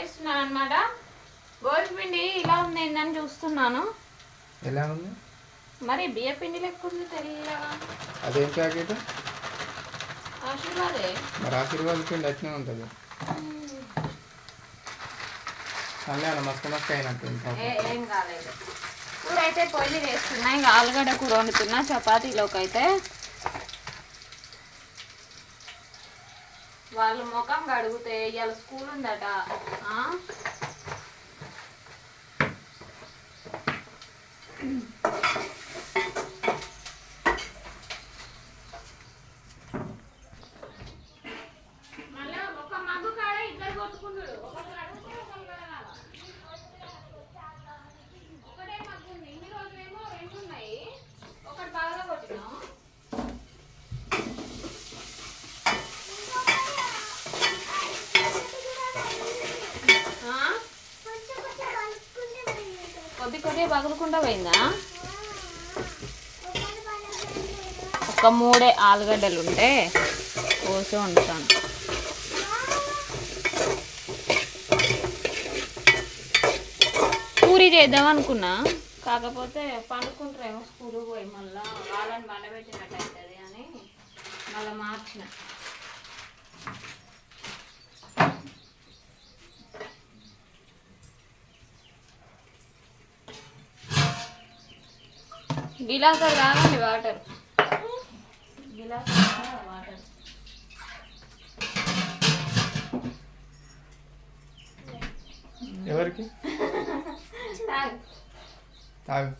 చేస్తున్నాను అనమాట గోధుమ పిండి ఇలా ఉంది ఏందని చూస్తున్నాను. ఎలా ఉంది? మరి బియ్య పిండి లెక్క ఉంది తెల్లగా. అదేం ప్యాకెట్? ఆశీర్వాదే. మరి ఆశీర్వాద పిండి అట్నే ఉంటుంది. కళ్యాణం మస్తు మస్తు అయినట్టుంది పాపం. ఏ కాలేదు. కూర అయితే పొయ్యి వేస్తున్నా. ఇంకా ఆలుగడ్డ కూర వండుతున్నా. చపాతీలోకి అయితే వాళ్ళు ముఖం కడిగితే ఇవాళ స్కూల్ ఉందట ఆ? మళ్ళా ఒక మగ్గు కాడ ఇద్దరు కొట్టుకుంటాడు ఒకరు కడిగితే ఒకరు కడగాల ఒకటే మగ్గు ఉంది ఇన్ని రోజులేమో రెండు ఉన్నాయి ఒకటి బాగా కొట్టినాం ఆ? కొద్దిగా పగులుకుండా పోయిందా? ఒక మూడే ఆలుగడ్డలు ఉంటే కోసి వండుతాను. పూరి చేద్దాం అనుకున్నా. కాకపోతే పండుకుంటారేమో స్కూల్ పోయి మళ్ళీ వాళ్ళని బండబెట్టినట్టు అవుతుంది అని మళ్ళీ మార్చిన. గిలాసర్ కాదండి వాటర్. గిలాసర్ వాటర్. ఎవరికి? తాగు.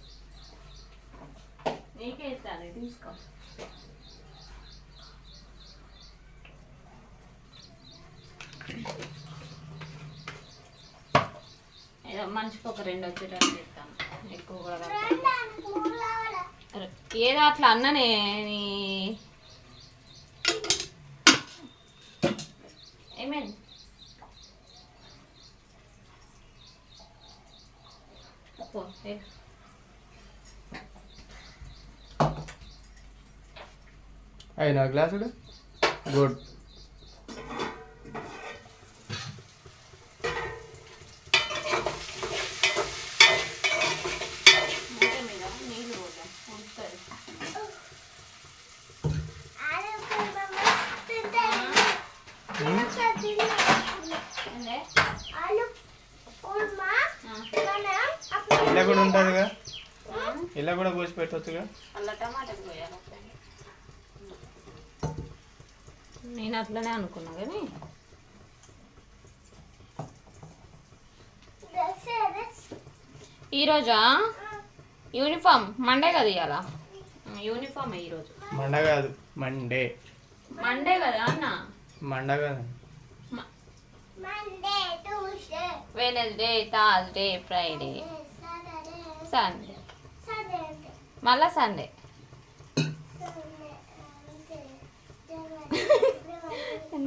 నీకే ఇస్తాను తీసుకో. ఏదో మనిషికి ఒక రెండు వచ్చేటట్టు ఇస్తాను ఎక్కువ కూడా ఏదో అట్లా అన్ననే నీ ఏమైంది అయినా గ్లాసుడు గుడ్ మూత మీద నీళ్ళు పోద్దాం ఉడుకుతుంది ఏందే? ఆ. ఇలా కూడా ఉంటుందిగా? ఇలా కూడా పోసి పెట్టవచ్చుగా. నేను అట్లనే అనుకున్నా కానీ. ఈరోజా యూనిఫామ్ మండే కదా ఇవాళ యూనిఫామ్ ఈరోజు మండ కాదు మండే. మండే కదా అన్న? మండ కాదు. వెనస్డే థర్స్డే ఫ్రైడే సండే మళ్ళా సండే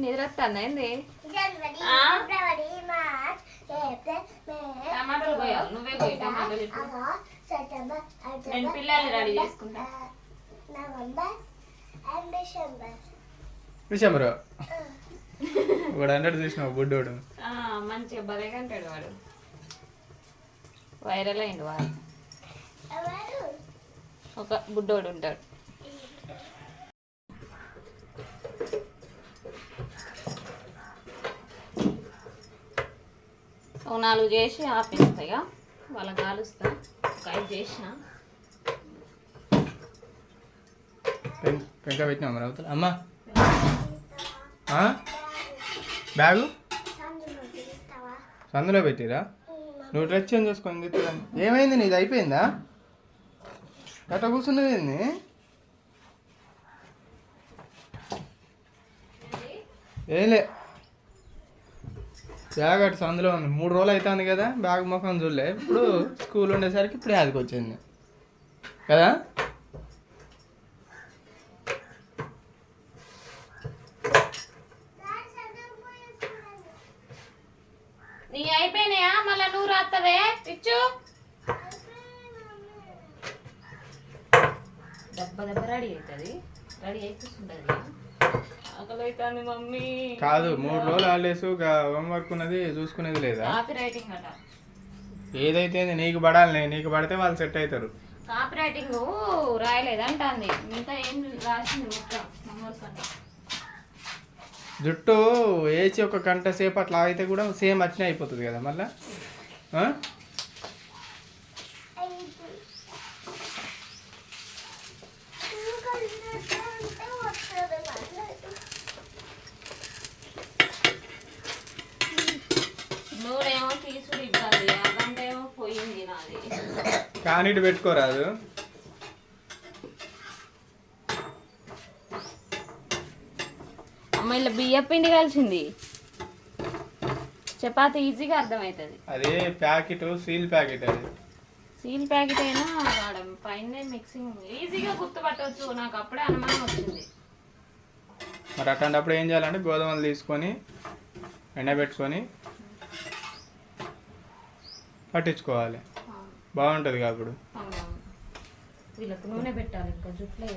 నిద్ర వస్తుందా ఏంది? టమాటాలు నువ్వే పోయి టమాటాలు ఇప్పుడు నేను పిల్లల్ని రెడీ చేసుకుంటా. డిసెంబర్ ఒకడు హండ్రెడ్ చూసినావు బుడ్డోడు. ఆ, మంచిగా భలేగా అంటాడు వాడు. వైరల్ అయింది వాడు. ఒక బుడ్డోడు ఉంటాడు. ఒక నాలుగు చేసి ఆపేస్తాయిగా వాళ్ళకి కాలుస్తా. ఒక ఐదు చేసిన. పెం పెంక పెట్టినావు మరి అమ్మా? బ్యాగు? సందులో పెట్టిరా? నువ్వు డ్రెస్ చేంజ్ చేసుకొని ఏమైంది నీది? అయిపోయిందా? అట్లా కూర్చున్నది ఏంది? ఏలే బ్యాగ్ అటు సందులో ఉంది. మూడు రోజులు అవుతుంది కదా బ్యాగ్ ముఖం చూడలే. ఇప్పుడు స్కూల్ ఉండేసరికి ఇప్పుడు యాదికి వచ్చింది. కదా? నీ అయిపోయినాయా? మళ్ళా నువ్వు రాత్తవే? పిచ్చు. దెబ్బ దెబ్బ రెడీ అవుతుంది. రెడీ అయిపోతుంటది. ఆకలి అవుతుంది మమ్మీ. కాదు మూడు రోజులు హాలిడేస్ హోంవర్క్ ఉన్నది చూసుకునేది లేదా? కాపీ రైటింగ్ అట. ఏదైతే ఏంది, నీకు పడాలి నీకు పడితే వాళ్ళు సెట్ అవుతారు కాపీ రైటింగ్ రాయలేదంటాంది. మిగతా ఏం రాసింది మొత్తం హోంవర్క్ అంటే జుట్టు వేసి ఒక గంట సేపు అట్లా అయితే కూడా సేమ్ అట్నే అయిపోతుంది కదా మళ్ళా? ఆ? నూనెమో తీసుడు ఇబ్బంది ఆ గంట ఏమో పోయింది నాది కానీ ఇటు పెట్టుకోరాదు అమ్మ ఇలా బియ్య పిండి కలిసింది. చపాతి ఈజీగా అర్థమవుతుంది. అదే ప్యాకెట్ సీల్ ప్యాకెట్ అది. సీల్ ప్యాకెట్ అయినా వాడ. పైన మిక్సింగ్ ఈజీగా గుర్తుపట్టవచ్చు నాకు అప్పుడే అనుమానం వచ్చింది. మరి అట్లాంటప్పుడు ఏం చేయాలంటే గోధుమలు తీసుకొని ఎండబెట్టుకొని పట్టించుకోవాలి. బాగుంటుంది అప్పుడు. వీళ్ళకు నూనె పెట్టాలి. ఇంకా జుట్లో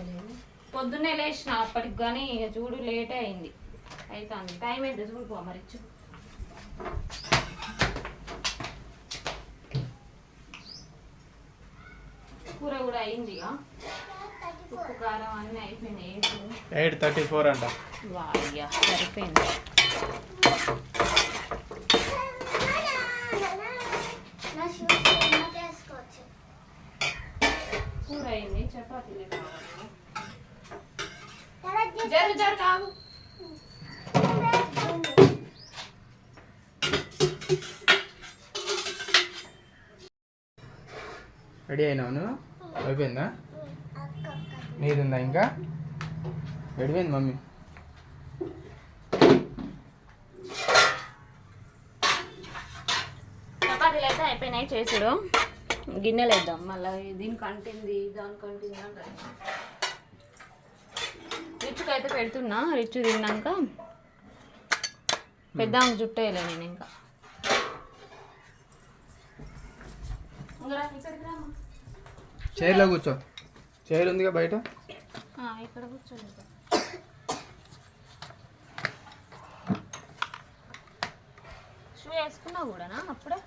పొద్దున్నే లేచిన అప్పటికి కానీ ఇక చూడు లేటే అయింది. అవుతుంది టైం అయితే చూడుకో మరి ఇచ్చు కూర కూడా అయింది ఉప్పు కారం అన్నీ అయిపోయినాయి ఎయిట్ థర్టీ ఫోర్ అంట. వాయ్యా సరిపోయింది. కూర అయింది చపాతీలు కావాలి. జరు జరు కాదు రెడీ అయినావును అయిపోయిందా? నీది ఉందా ఇంకా? విడిపోయింది మమ్మీ. చపాతీలు అయితే అయిపోయినాయి చేసుడు. గిన్నెలు వేద్దాం మళ్ళీ దీనికి అంటింది దానికి అంటింది అంటే. రిచ్చుకి అయితే పెడుతున్నా రిచ్చు తిన్నాక. పెద్ద జుట్టు వేయలే నేను ఇంకా. చైర్లో కూర్చో. చైర్ ఉందిగా బయట? ఆ, ఇక్కడ కూర్చోండి షూ వేసుకున్నావు కూడానా అప్పుడే?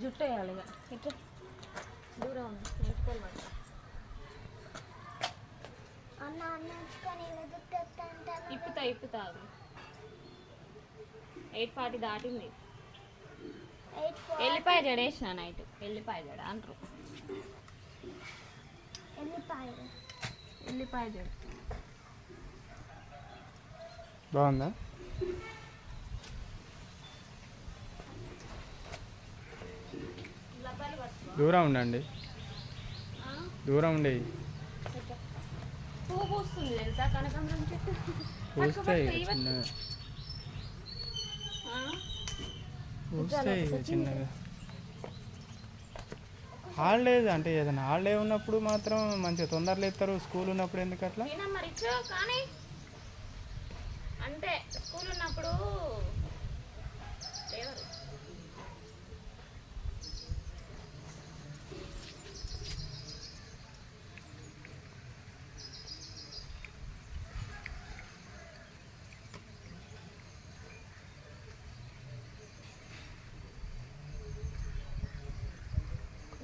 జుట్టు వేయాలి ఇక. దూరం ఉంది ఇప్పుతా అది ఎయిట్ ఫార్టీ దాటింది. ఎల్లిపాయ జడేసిన నైట్. ఎల్లిపాయ జడ అంటారు. ఎల్లిపాయ జడ. బాగుందా? దూరం ఉండండి. ఆ? దూరం. పువ్వు పూస్తుంది తెలుసా? కనకాంబరం చెట్టు. పూస్తాయి పట్టుకో, పట్టుకో, చిన్నగా ఆ? పూస్తాయి చిన్నగా. హాలిడేస్ అంటే ఏదైనా హాలిడే ఉన్నప్పుడు మాత్రం మంచిగా తొందరలో ఎత్తారు స్కూల్ ఉన్నప్పుడు ఎందుకు అట్లా? అంటే స్కూల్ ఉన్నప్పుడు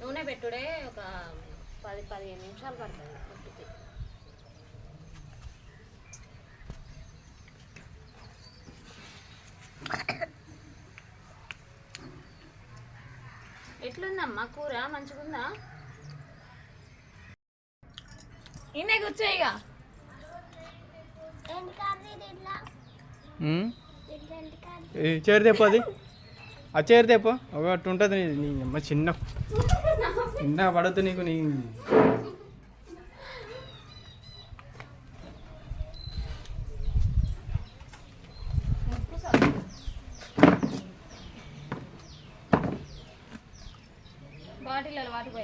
నూనె పెట్టుడే ఒక పది పదిహేను నిమిషాలు పడుతుంది పుట్టుకి ఎట్లుందమ్మా కూర? మంచిగుందా? ఇన్నే కూర్చో ఇక ఉమ్? ఏ చైర్ తెప్పో అది. ఆ చైర్ తెప్పో. ఒకటి ఉంటుంది నీ- నీ అమ్మ చిన్న చిన్న పడద్దు నీకు నీ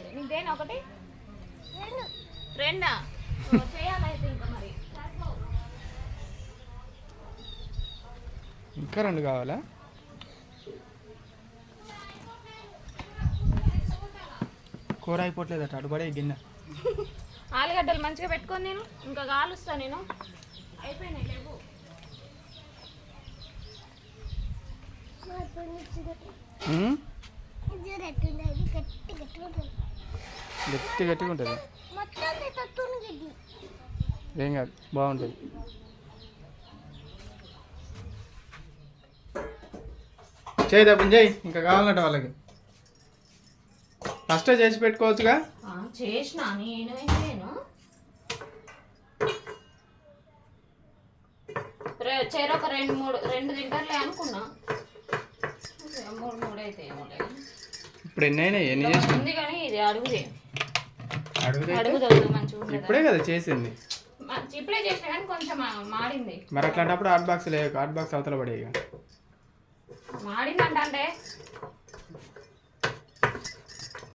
నీకు దేని ఒకటి? రెండా. ఓ, చేయాలైతే ఇంకా మరి. ఇంకా రెండు కావాలా? కూర అయిపోవట్లేదట అటుపడే గిన్నె. ఆలుగడ్డలు మంచిగా పెట్టుకొని నేను ఇంకా కాలుస్తా నేను. అయిపోయినాయి లేవు. గట్టి గట్టిగా ఉంటుంది. ఏం కాదు బాగుంటుంది. చేయి తప్పని చేయి ఇంకా కావాలంట వాళ్ళకి. ఫస్ట్ చేసి పెట్టుకోవచ్చుగా? చేసిన నేను ఏం చేయను. రే- చెరొక రెండు మూడు రెండు తింటారులే అనుకున్నా. మూడు అయితే ఇప్పుడు ఎన్ని అయినాయి ఎన్ని చేసి ఉంది కానీ ఇది అడుగుదే. ఇప్పుడే కదా చేసింది. ఇప్పుడే చేసిన కానీ కొంచెం మాడింది మరి అట్లాంటప్పుడు హాట్ బాక్స్ లేవు హాట్ బాక్స్ అవతల పడే ఇక మాడిందంట అంటే